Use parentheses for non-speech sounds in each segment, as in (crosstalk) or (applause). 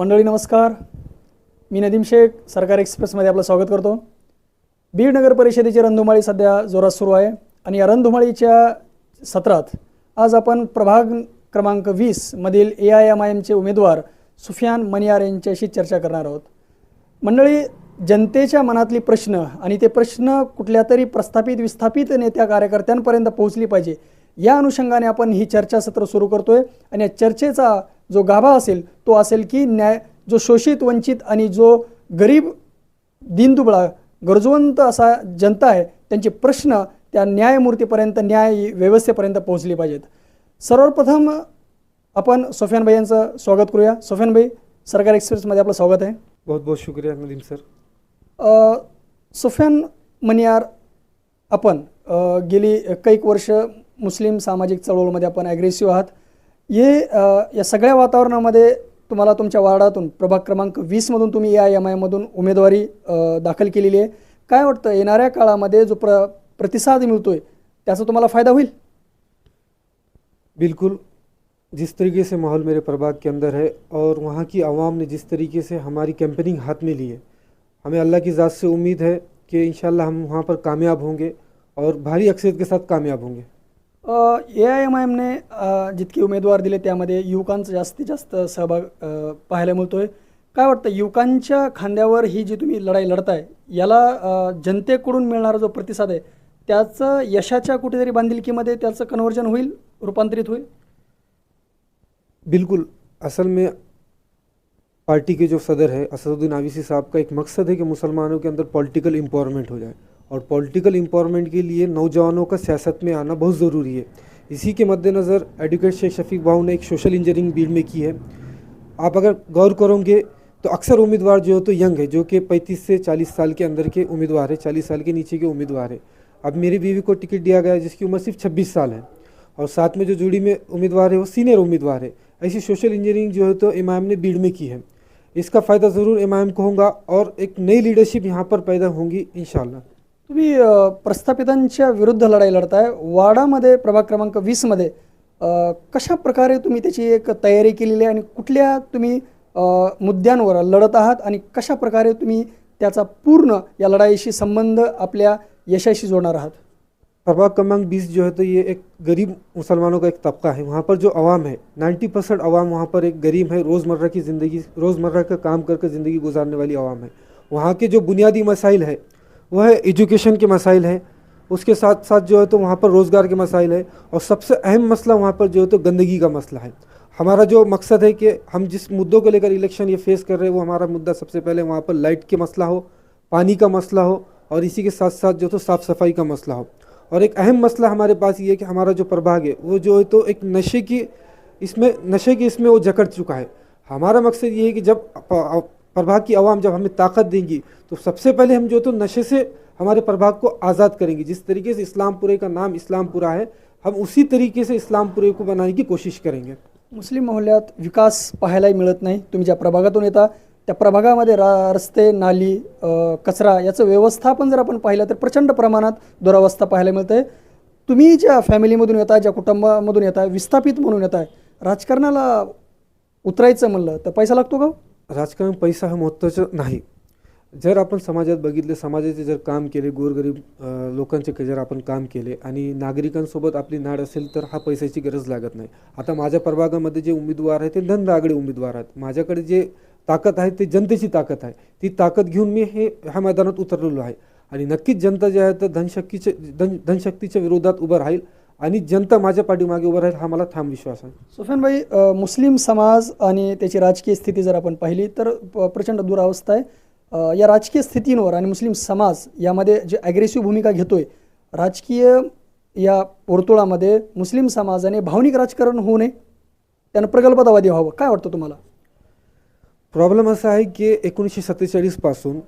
मंडळी नमस्कार. मी नदीम शेख सरकार एक्सप्रेसमध्ये आपलं स्वागत करतो. बीड नगर परिषदेची रणधुमाळी सध्या जोरात सुरू आहे आणि या रणधुमाळीच्या सत्रात आज आपण प्रभाग क्रमांक वीसमधील A I M I M उमेदवार सुफियान मनियार यांच्याशी चर्चा करणार आहोत. मंडळी जनतेच्या मनातली प्रश्न आणि ते प्रश्न कुठल्या तरी प्रस्थापित विस्थापित नेत्या कार्यकर्त्यांपर्यंत पोहोचली पाहिजे या अनुषंगाने आपण ही चर्चासत्र सुरू करतोय आणि या चर्चेचा जो गाभा असेल तो असेल की न्याय जो शोषित वंचित आणि जो गरीब दीनदुबळा गरजवंत असा जनता आहे त्यांचे प्रश्न त्या न्यायमूर्तीपर्यंत न्याय व्यवस्थेपर्यंत पोहोचले पाहिजेत. सर्वप्रथम आपण सोफियान भाई यांचं स्वागत करूया. सोफियान भाई सरकार एक्सप्रेसमध्ये आपलं स्वागत आहे. बहुत बहुत शुक्रिया नदीम सर. सुफियान मनियार आपण गेली कैक वर्ष मुस्लिम सामाजिक चळवळीमध्ये आपण ॲग्रेसिव्ह आहात. हे अ, या सगळ्या वातावरणामध्ये तुम्हाला तुमच्या वार्डातून प्रभाग क्रमांक वीसमधून तुम्ही या एम आयमधून उमेदवारी दाखल केलेली आहे. काय वाटतं काळामध्ये जो प्र प्रतिसाद मिळतोय त्याचा तुम्हाला फ़ायदा होईल? बिल्कुल. जिस तरीके से माहौल मेरे प्रभाग के अंदर है और वहाँ की आवाम ने जिस तरीके से हमारी कैंपेनिंग हाथ में ली है हमें अल्लाह की ज़ात से उम्मीद है कि इंशाल्लाह हम वहाँ पर कामयाब होंगे और भारी अक्सरियत के साथ कामयाब होंगे। ए आय एम आय एमने जितके उमेदवार दिले त्यामध्ये युवकांचा जास्तीत जास्त सहभाग पाहायला मिळतो आहे काय वाटतं युवकांच्या खांद्यावर ही जी तुम्ही लढाई लढताय याला जनतेकडून मिळणारा जो प्रतिसाद आहे त्याचं यशाच्या कुठेतरी बांधिलकीमध्ये त्याचं कन्वर्जन होईल रूपांतरित होईल? बिल्कुल. असल में पार्टी के जो सदर है असदुद्दीन आविसी साहब का एक मकसद है कि मुसलमानों के अंदर पॉलिटिकल एम्पावरमेंट हो जाए। और पॉलिटिकल एम्पावरमेंट के लिए नौजवानों का सियासत में आना बहुत ज़रूरी है। इसी के मद्देनज़र एडवोकेट शेख शफीक बाहू ने एक सोशल इंजीनियरिंग बीड में की है। आप अगर गौर करोगे तो अक्सर उम्मीदवार जो है तो यंग है, जो कि 35 से 40 साल के अंदर के उम्मीदवार है 40 साल के नीचे के उम्मीदवार है। अब मेरी बीवी को टिकट दिया गया जिसकी उम्र सिर्फ़ 26 साल है। और साथ में जो जुड़ी में उम्मीदवार है, वो सीनियर उम्मीदवार है। ऐसी सोशल इंजीनियरिंग जो है तो एम ने बीड में की है। इसका फ़ायदा ज़रूर इमाम को होगा और एक नई लीडरशिप यहाँ पर पैदा होंगी इन तुम्ही प्रस्थापितांच्या विरुद्ध लढाई लढताय. वाडामध्ये प्रभाग क्रमांक वीसमध्ये कशा प्रकारे तुम्ही त्याची एक तयारी केलेली आहे आणि कुठल्या तुम्ही मुद्द्यांवर लढत आहात आणि कशा प्रकारे तुम्ही त्याचा पूर्ण या लढाईशी संबंध आपल्या यशाशी जोडणार आहात? प्रभाग क्रमांक बीस जो है तो ये एक गरीब मुसलमानों का एक तबका है वहाँ पर जो आवाम है 90 परसेंट आवाम वहाँ पर एक गरीब है रोज़मर्रा की ज़िंदगी रोज़मर्रा का काम करके ज़िंदगी गुजारने वाली आवाम है। वहाँ के जो बुनियादी मसाइल है वह है एजुकेशन के मसाइल है। उसके साथ साथ जो है तो वहाँ पर रोज़गार के मसाइल है और सबसे अहम मसला वहाँ पर जो है तो गंदगी का मसला है। हमारा जो मकसद है कि हम जिस मुद्दों को लेकर इलेक्शन ये फेस कर रहे हैं, वो हमारा मुद्दा सबसे पहले वहाँ पर लाइट के मसला हो, पानी का मसला हो और इसी के साथ साथ जो तो साफ़ सफ़ाई का मसला हो। और एक अहम मसला हमारे पास ये है कि हमारा जो प्रभाग है, वो जो है तो एक नशे की इसमें नशे की इसमें वो जकड़ चुका है। हमारा मकसद ये है कि जब प्रभाग की आवाम जब हमें ताकत देंगी तो सबसे पहले हम जो तो नशे से हमारे प्रभाग को आज़ाद करेंगे। जिस तरीके से इस्लामपुरे का नाम इस्लामपुरा है हम उसी तरीके से इस्लामपुरे को बनाने की कोशिश करेंगे। मुस्लिम मोहल्ल्यात विकास पाहायलाही मिळत नाही. तुम्ही ज्या प्रभागातून येता त्या प्रभागामध्ये रा रस्ते नाली अ, कचरा याचं व्यवस्थापन जर आपण पाहिलं तर प्रचंड प्रमाणात दुरावस्था पाहायला मिळते. तुम्ही ज्या फॅमिलीमधून येता ज्या कुटुंबामधून येता विस्थापित म्हणून येत आहे राजकारणाला उतरायचं म्हणलं तर पैसा लागतो का हो? राजकारण पैसा हा महत्त्वाचा नाही. जर आपण समाजात बघितले समाजाचे जर काम केले गोरगरीब लोकांचे जर आपण काम केले आणि नागरिकांसोबत आपली नाड असेल तर हा पैशाची गरज लागत नाही. आता माझ्या प्रभागामध्ये जे उमेदवार आहेत ते धनदागडे उमेदवार आहेत. माझ्याकडे जे ताकद आहे ते जनतेची ताकद आहे. ती ताकद घेऊन मी हे ह्या मैदानात उतरलेलो आहे. आणि नक्कीच जनता जी आहे तर धनशक्तीचे धन धनशक्तीच्या विरोधात उभं राहील. आणि जनता माझ्या पाठीमागे उभं राहील हा मला ठाम विश्वास आहे. सुफियानभाई अ, मुस्लिम समाज आणि त्याची राजकीय स्थिती जर आपण पाहिली तर प्रचंड दुरावस्था आहे. या राजकीय स्थितींवर आणि मुस्लिम समाज यामध्ये जे ॲग्रेसिव्ह भूमिका घेतोय राजकीय या वर्तुळामध्ये मुस्लिम समाजाने भावनिक राजकारण होऊ नये त्यानं प्रगल्भतावादी व्हावं. काय वाटतं तुम्हाला? प्रॉब्लेम असा आहे की एकोणीसशे सत्तेचाळीसपासून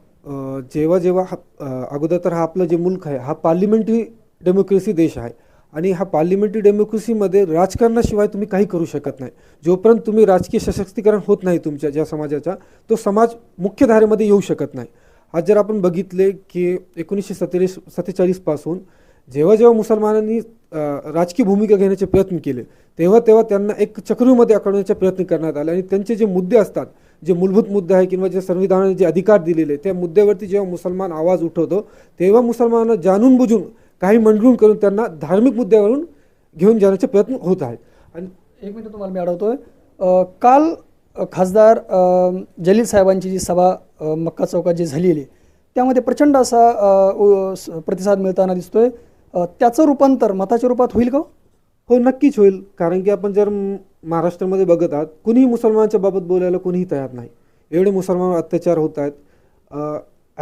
जेव्हा जेव्हा हा अगोदर तर हा आपलं जे मुल्क आहे हा पार्लिमेंटरी डेमोक्रेसी देश आहे. आणि हा पार्लिमेंटरी डेमोक्रेसीमध्ये राजकारणाशिवाय तुम्ही काही करू शकत नाही. जोपर्यंत तुम्ही राजकीय सशक्तीकरण होत नाही तुमच्या ज्या समाजाचा तो समाज मुख्यधारेमध्ये येऊ शकत नाही. आज जर आपण बघितले की एकोणीसशे सत्तेचाळीस सत्तेचाळीसपासून जेव्हा जेव्हा मुसलमानांनी राजकीय भूमिका घेण्याचे प्रयत्न केले तेव्हा तेव्हा त्यांना एक चक्रीमध्ये अडवण्याचा प्रयत्न करण्यात आला आणि त्यांचे जे मुद्दे असतात जे मूलभूत मुद्दे आहे किंवा जे संविधानाने जे अधिकार दिलेले त्या मुद्द्यावरती जेव्हा मुसलमान आवाज उठवतो तेव्हा मुसलमानांना जाणून बुजून काही मंडळून करून त्यांना धार्मिक मुद्द्यावरून घेऊन जाण्याचे प्रयत्न होत आहेत आणि एक मिनिट तुम्हाला मी अडवतोय. अ, काल खासदार जलील साहेबांची जी सभा मक्का चौकात जी झालेली आहे, त्यामध्ये प्रचंड असा प्रतिसाद मिळताना दिसतोय. त्याचं रूपांतर मताच्या रूपात होईल का हो? हो नक्कीच होईल. कारण की आपण जर महाराष्ट्रामध्ये बघत आहात कुणीही मुसलमानाच्या बाबत बोलायला कुणीही तयार नाही. एवढे मुसलमान अत्याचार होत आहेत.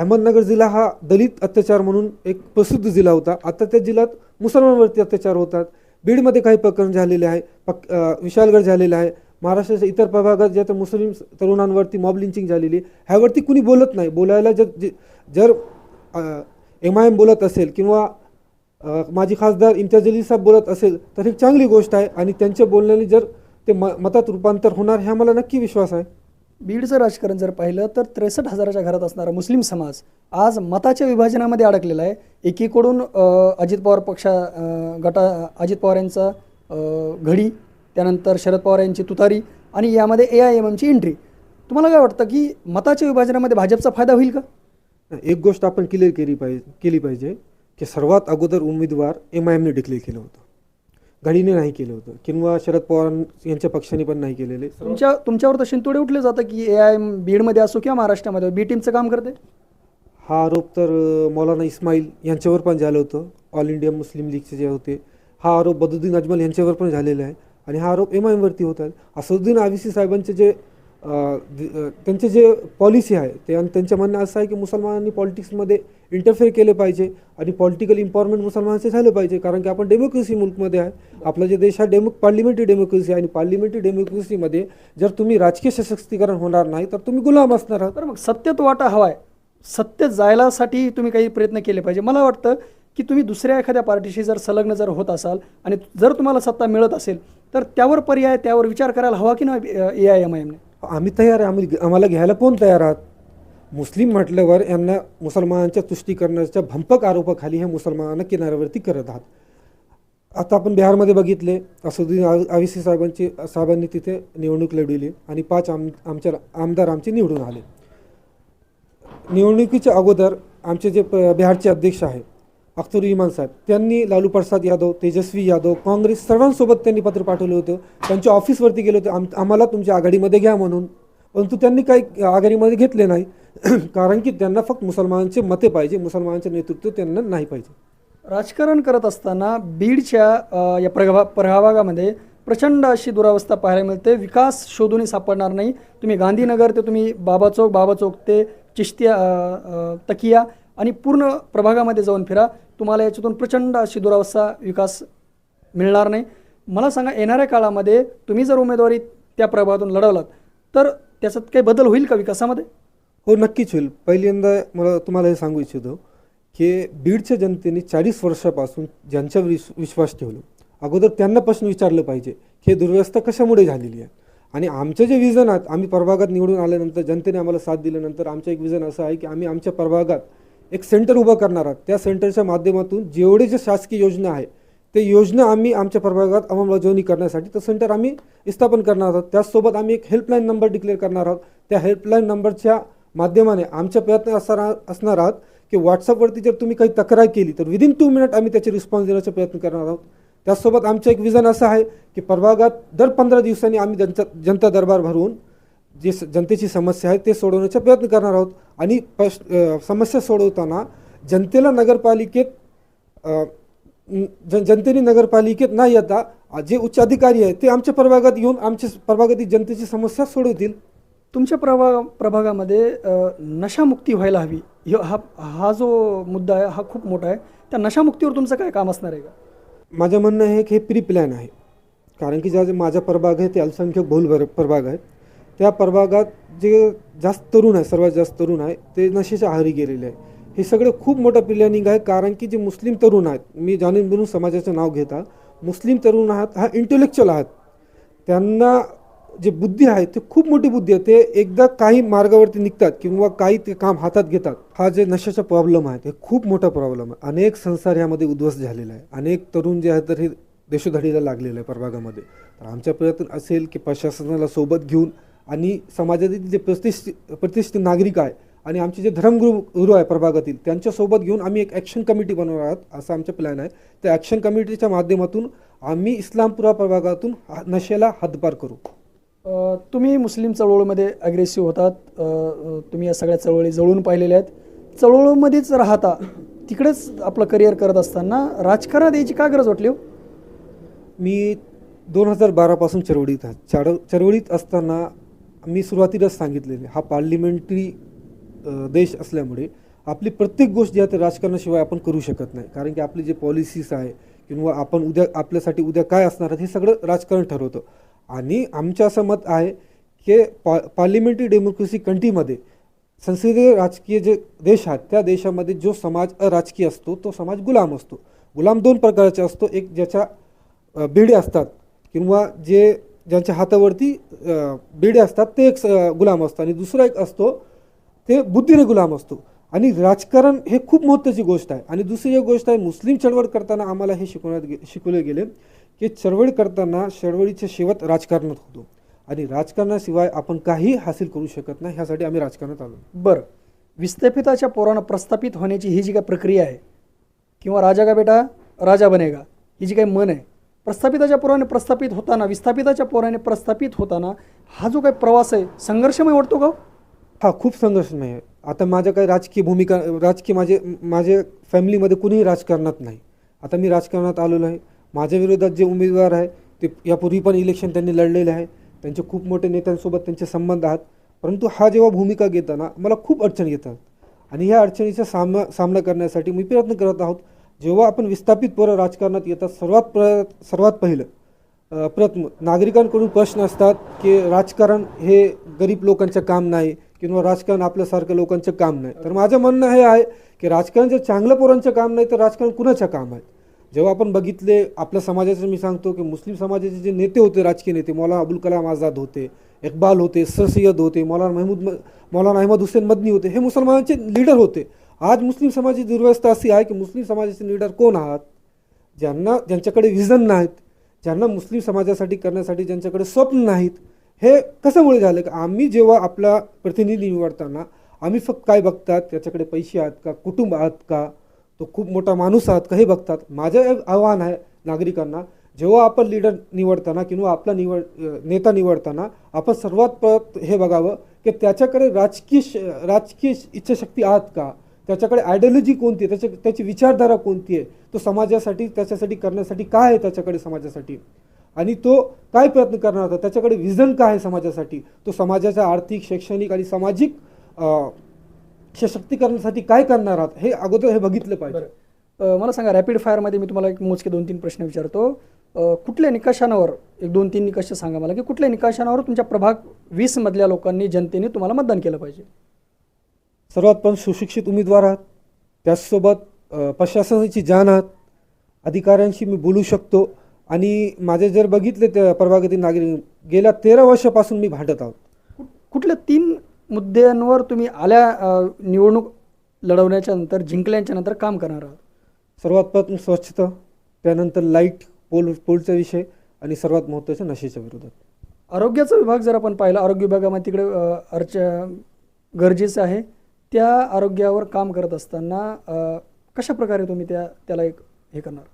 अहमदनगर जिल्हा हा दलित अत्याचार म्हणून एक प्रसिद्ध जिल्हा होता. आता त्या जिल्ह्यात मुसलमानवरती अत्याचार होतात. बीडमध्ये काही प्रकरण झालेले आहे. पक विशालगड झालेलं आहे. महाराष्ट्राच्या इतर प्रभागात ज्या त्या मुस्लिम तरुणांवरती मॉब लिंचिंग झालेली आहे ह्यावरती कुणी बोलत नाही. बोलायला जर जे- जर एम आय एम बोलत असेल किंवा माजी खासदार इम्तियाज अली साहेब बोलत असेल तर ही चांगली गोष्ट आहे आणि त्यांच्या बोलण्याने जर ते म मतात रूपांतर होणार हे मला नक्की विश्वास आहे. बीडचं राजकारण जर पाहिलं तर त्रेसष्ट हजाराच्या घरात असणारा मुस्लिम समाज आज मताच्या विभाजनामध्ये अडकलेला आहे. एकीकडून अजित पवार पक्षा गटा अजित पवार यांचा घडी त्यानंतर शरद पवार यांची तुतारी आणि यामध्ये ए आय एम एमची एंट्री तुम्हाला काय वाटतं की मताच्या विभाजनामध्ये भाजपचा फायदा होईल का? एक गोष्ट आपण क्लिअर केली पाहिजे केली पाहिजे की सर्वात अगोदर उमेदवार एम आय एमने डिक्लेअर केलं होतं. घडीने नाही केलं होतं. किंवा शरद पवार यांच्या पक्षाने पण नाही केलेले. तुमच्या तुमच्यावर तर शिंतोडे उठले जातं की ए आय एम बीडमध्ये असो किंवा महाराष्ट्रामध्ये बी टीमचं काम करते? हा आरोप तर मौलाना इस्माईल यांच्यावर पण झालं होतं. ऑल इंडिया मुस्लिम लीगचे जे होते. हा आरोप बदुद्दीन अजमल यांच्यावर पण झालेला आहे. आणि हा आरोप एम आय एमवरती होत आहे. असदुद्दीन आविसी साहेबांचे जे त्यांचे जे पॉलिसी आहे ते आणि त्यांचं म्हणणं असं आहे की मुसलमानांनी पॉलिटिक्समध्ये इंटरफेअर केले पाहिजे आणि पॉलिटिकल इम्पॉवरमेंट मुसलमानाचे झालं पाहिजे. कारण की आपण डेमोक्रेसी मुल्कमध्ये आहे. आपला जे देश हा डेमो पार्लिमेंटरी डेमोक्रेसी आहे आणि पार्लिमेंटरी डेमोक्रेसीमध्ये जर तुम्ही राजकीय सशक्तीकरण होणार नाही तर तुम्ही गुलाम असणार आहात. तर मग सत्यत वाटा हवा आहे. सत्य जायलासाठी तुम्ही काही प्रयत्न केले पाहिजे. मला वाटतं की तुम्ही दुसऱ्या एखाद्या पार्टीशी जर संलग्न जर होत असाल आणि जर तुम्हाला सत्ता मिळत असेल तर त्यावर पर्याय त्यावर विचार करायला हवा की नाही ए आय एम आय एमने आम्ही तयार आहे. आम्ही आम्हाला घ्यायला कोण तयार आहात? मुस्लिम म्हटल्यावर यांना मुसलमानांच्या तुष्टीकरणाच्या भंपक आरोपाखाली हे मुसलमानांना किनाऱ्यावरती करत आहात. आता आपण बिहारमध्ये बघितले असुद्दीन आविसी साहेबांची साहेबांनी तिथे निवडणूक लढविली आणि पाच आम आमच्या आमदार आमचे निवडून आले. निवडणुकीच्या अगोदर आमचे जे प- बिहारचे अध्यक्ष आहे अख्तर इमान साहेब त्यांनी लालू प्रसाद यादव तेजस्वी यादव काँग्रेस सर्वांसोबत त्यांनी पत्र पाठवलं होतं. त्यांच्या ऑफिसवरती गेले होते. आम आम्हाला तुमच्या आघाडीमध्ये घ्या म्हणून. परंतु त्यांनी काही आघाडीमध्ये घेतले नाही. (clears throat) कारण की त्यांना फक्त मुसलमानांचे मते पाहिजे. मुसलमानांचे नेतृत्व त्यांना नाही पाहिजे. राजकारण करत असताना बीडच्या या प्रभा प्रभागामध्ये प्रचंड अशी दुरावस्था पाहायला मिळते. विकास शोधूनही सापडणार नाही. तुम्ही गांधीनगर ते तुम्ही बाबा चौक बाबा चौक ते चिश्तिया तकिया आणि पूर्ण प्रभागामध्ये जाऊन फिरा. तुम्हाला याच्यातून प्रचंड अशी दुरावस्था विकास मिळणार नाही. मला सांगा येणाऱ्या काळामध्ये तुम्ही जर उमेदवारी त्या प्रभागातून लढवलात तर त्याच्यात काही बदल होईल का विकासामध्ये? हो नक्कीच होईल. पहिल्यांदा मला तुम्हाला हे सांगू इच्छितो की बीडच्या जनतेने चाळीस वर्षापासून ज्यांच्यावर विश विश्वास ठेवला अगोदर त्यांना प्रश्न विचारलं पाहिजे की हे दुर्व्यवस्था कशामुळे झालेली आहे? आणि आमचं जे विजन आहेत आम्ही प्रभागात निवडून आल्यानंतर जनतेने आम्हाला साथ दिल्यानंतर आमचं एक विजन असं आहे की आम्ही आमच्या प्रभागात एक सेंटर उभं करणार आहोत. त्या सेंटरच्या माध्यमातून जेवढे जे शासकीय योजना आहे ते योजना आम्ही आमच्या प्रभागात अंमलबजावणी करण्यासाठी तर सेंटर आम्ही स्थापन करणार आहोत. त्याचसोबत आम्ही एक हेल्पलाईन नंबर डिक्लेअर करणार आहोत. त्या हेल्पलाईन नंबरच्या माध्यमाने आमच्या प्रयत्न असणार असणार आहात की व्हॉट्सअपवरती जर तुम्ही काही तक्रार केली तर विदिन टू मिनिट आम्ही त्याचे रिस्पॉन्स देण्याचा प्रयत्न करणार आहोत. त्याचसोबत आमचं एक विजन असं आहे की प्रभागात दर पंधरा दिवसांनी आम्ही जनता जनता दरबार भरवून जे जनतेची समस्या आहे ते सोडवण्याचा प्रयत्न करणार आहोत. आणि पश समस्या सोडवताना जनतेला नगरपालिकेत जन जनतेने नगरपालिकेत न येता जे उच्च अधिकारी आहेत ते आमच्या प्रभागात येऊन आमच्या प्रभागातील जनतेची समस्या सोडवतील. तुमच्या प्रभाग प्रभागामध्ये नशामुक्ती व्हायला हवी. हा हा जो मुद्दा आहे हा खूप मोठा आहे. त्या नशामुक्तीवर तुमचं काय काम असणार आहे का? माझं म्हणणं आहे की हे प्री प्लॅन आहे. कारण की ज्या माझा प्रभाग आहे ते अल्पसंख्याक बहुल प्रभाग आहे. त्या प्रभागात जे जास्त तरुण आहे सर्वात जास्त तरुण आहे ते नशेच्या आहारी गेलेले आहे. हे सगळं खूप मोठं प्लॅनिंग आहे कारण की जे मुस्लिम तरुण आहेत मी जाणूनबुणून समाजाचं नाव घेता मुस्लिम तरुण आहात हा इंटेलेक्च्युअल आहात. त्यांना जे बुद्धी आहे ते खूप मोठी बुद्धी आहे. ते एकदा काही मार्गावरती निघतात किंवा काही ते काम हातात घेतात हा जे नशाचा प्रॉब्लेम आहे ते खूप मोठा प्रॉब्लेम आहे. अनेक संसार यामध्ये उद्ध्वस्त झालेला आहे. अनेक तरुण जे आहेत तर हे देशोधडीला लागलेलं आहे प्रभागामध्ये. तर आमच्या प्रयत्न असेल की प्रशासनाला सोबत घेऊन आणि समाजातील जे प्रतिष्ठित प्रतिष्ठित नागरिक आहे आणि आमचे जे धर्मगुरू गुरु आहे प्रभागातील त्यांच्यासोबत घेऊन आम्ही एक ॲक्शन कमिटी बनवणार आहोत असा आमचा प्लॅन आहे. त्या ॲक्शन कमिटीच्या माध्यमातून आम्ही इस्लामपुरा प्रभागातून नशेला हद्दपार करू. तुम्ही मुस्लिम चळवळीमध्ये अग्रेसिव्ह होतात. तुम्ही या सगळ्या चळवळी जवळून पाहिलेल्या आहेत. चळवळीमध्येच राहता तिकडेच आपलं करिअर करत असताना राजकारणात यायची का गरज वाटली हो? मी दोन हजार बारापासून चळवळीत आहे. चळवळीत असताना मी सुरुवातीलाच सांगितलेले हा पार्लिमेंटरी देश असल्यामुळे आपली प्रत्येक गोष्ट जी आहे ते राजकारणाशिवाय आपण करू शकत नाही. कारण की आपली जे पॉलिसीज आहे किंवा आपण उद्या आपल्यासाठी उद्या काय असणार आहे हे सगळं राजकारण ठरवतं. आणि आमचं असं मत आहे की पा पार्लिमेंटरी डेमोक्रेसी कंट्रीमध्ये संसदीय राजकीय जे देश आहेत त्या देशामध्ये जो समाज अराजकीय असतो तो समाज गुलाम असतो. गुलाम दोन प्रकारचा असतो. एक ज्याच्या अ, बेडे असतात किंवा जे ज्यांच्या हातावरती बेडे असतात ते एक स- गुलाम असतो. आणि दुसरा एक असतो ते बुद्धीने गुलाम असतो. आणि राजकारण हे खूप महत्त्वाची गोष्ट आहे. आणि दुसरी एक गोष्ट आहे मुस्लिम चळवळ करताना आम्हाला हे शिकवण्यात गे शिकवले गेले की चळवळ करताना चळवळीच्या शेवट राजकारणात होतो. आणि राजकारणाशिवाय आपण काही हासिल करू शकत नाही ह्यासाठी आम्ही राजकारणात आलो. बरं. विस्थापिताच्या पोरानं प्रस्थापित होण्याची ही जी काही प्रक्रिया आहे किंवा राजा का बेटा? राजा बनेगा. ही जी काही मन आहे प्रस्थापिताच्या पोराने प्रस्थापित होताना विस्थापिताच्या पोराने प्रस्थापित होताना हा जो काही प्रवास आहे संघर्षमय वाटतो का हो? हा? खूप संघर्षमय. आहे आता माझ्या काही राजकीय भूमिका राजकीय माझे माझे फॅमिलीमध्ये कुणीही राजकारणात नाही. आता मी राजकारणात आलेलो आहे. माझ्या विरोधात जे उमेदवार आहे ते यापूर्वी पण इलेक्शन त्यांनी लढलेले आहे. त्यांचे खूप मोठे नेत्यांसोबत त्यांचे संबंध आहेत. परंतु हा जेव्हा भूमिका घेताना मला खूप अडचणी येतात. आणि ह्या अडचणीचा सामना सामना करण्यासाठी मी प्रयत्न करत आहोत. जेव्हा आपण विस्थापित पोरं राजकारणात येतात सर्वात प्र सर्वात पहिलं प्रथम नागरिकांकडून प्रश्न असतात की राजकारण हे गरीब लोकांचं काम नाही किंवा राजकारण आपल्यासारख्या लोकांचं काम नाही. तर माझं म्हणणं हे आहे की राजकारण जर चांगलं पोरांचं काम नाही तर राजकारण कुणाचं काम आहे? जेव्हा आपण बघितले आपल्या समाजाचं मी सांगतो की मुस्लिम समाजाचे जे नेते होते राजकीय नेते मौलाना अबुल कलाम आझाद होते इकबाल होते सर सय्यद होते मौलाना महमूद मौलाना अहमद हुसेन मदनी होते हे मुसलमानांचे लीडर होते. आज मुस्लिम समाजाची दुर्व्यवस्था अशी आहे की मुस्लिम समाजाचे लीडर कोण आहात? ज्यांना ज्यांच्याकडे विजन नाहीत ज्यांना मुस्लिम समाजासाठी करण्यासाठी ज्यांच्याकडे स्वप्न नाहीत हे कशामुळे झालं? की आम्ही जेव्हा आपला प्रतिनिधी निवडताना आम्ही फक्त काय बघतात? त्याच्याकडे पैसे आहेत का? कुटुंब आहात का? तो खूप मोठा माणूस आहात का? हे बघतात. माझं एक आव्हान आहे नागरिकांना जेव्हा आपण लीडर निवडताना किंवा आपला निवड नेता निवडताना आपण सर्वात परत हे बघावं की त्याच्याकडे राजकीय श- राजकीय इच्छाशक्ती आहात का? त्याच्याकडे आयडियोलॉजी कोणती आहे? त्याच्या त्याची विचारधारा कोणती आहे? तो समाजासाठी त्याच्यासाठी करण्यासाठी काय आहे त्याच्याकडे समाजासाठी? आणि तो काय प्रयत्न करणार होता? त्याच्याकडे विजन काय आहे समाजासाठी? तो समाजाच्या आर्थिक शैक्षणिक आणि सामाजिक सशक्तीकरणासाठी काय करणार आहात? हे अगोदर हे बघितलं पाहिजे. मला सांगा रॅपिड फायरमध्ये मी तुम्हाला एक मोजके दोन तीन प्रश्न विचारतो. कुठल्या निकषांवर एक दोन तीन निकष सांगा मला की कुठल्या निकषांवर तुमच्या प्रभाग वीसमधल्या लोकांनी जनतेने तुम्हाला मतदान केलं पाहिजे? सर्वात पण सुशिक्षित उमेदवार आहात. त्याचसोबत प्रशासनाची जाण आहात. अधिकाऱ्यांशी मी बोलू शकतो. आणि माझे जर बघितले त्या प्रभागातील नागरिक गेल्या तेरा वर्षापासून मी भांडत आहोत. कुठल्या तीन मुद्द्यांवर तुम्ही आल्या निवडणूक लढवण्याच्या नंतर जिंकल्याच्या नंतर काम करणार आहात? सर्वात प्रथम स्वच्छता त्यानंतर लाइट पोल पोलचा विषय आणि सर्वात महत्त्वाचं नशेच्या विरोधात. आरोग्याचा विभाग जर आपण पाहिला आरोग्य विभागामध्ये तिकडे अर्च गरजेचं आहे. त्या आरोग्यावर काम करत असताना कशा प्रकारे तुम्ही त्या त्याला एक हे करणार?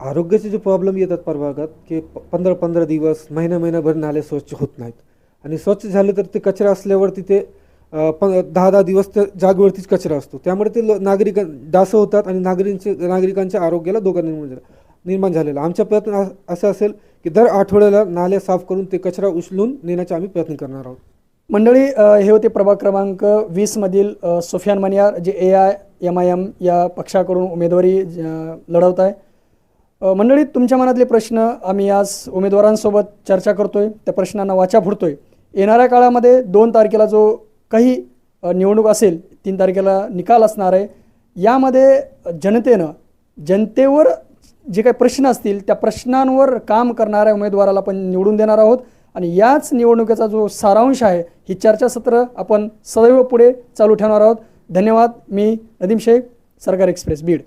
आरोग्याचे जे प्रॉब्लेम येतात प्रभागात की प- पंधरा पंधरा दिवस महिना महिनाभर नाले स्वच्छ होत नाहीत. आणि स्वच्छ झाले तर ते कचरा असल्यावर तिथे प दहा दहा दिवस त्या जागेवरतीच कचरा असतो. त्यामुळे ते ल नागरिक डास होतात आणि नागरिकांचे नागरिकांच्या आरोग्याला धोका निर्माण झाला निर्माण झालेला. आमचा प्रयत्न असं असा असेल की दर आठवड्याला नाले साफ करून ते कचरा उचलून नेण्याचा आम्ही प्रयत्न करणार आहोत. मंडळी हे होते प्रभाग क्रमांक वीसमधील सोफियान सुफियान मनियार जे A I M I M या पक्षाकडून उमेदवारी ज- लढवत आहे. मंडळी तुमच्या मनातले प्रश्न आम्ही आज उमेदवारांसोबत चर्चा करतो आहे त्या प्रश्नांना वाचा फुडतोय येणाऱ्या काळामध्ये दोन तारखेला जो काही निवडणूक असेल तीन तारखेला निकाल असणार आहे. यामध्ये जनतेनं जनतेवर जे काही प्रश्न असतील त्या प्रश्नांवर काम करणाऱ्या उमेदवाराला आपण निवडून देणार आहोत. आणि याच निवडणुकीचा जो सारांश आहे ही चर्चासत्र आपण सदैव पुढे चालू ठेवणार आहोत. धन्यवाद. मी नदीम शेख सरकार एक्सप्रेस बीड.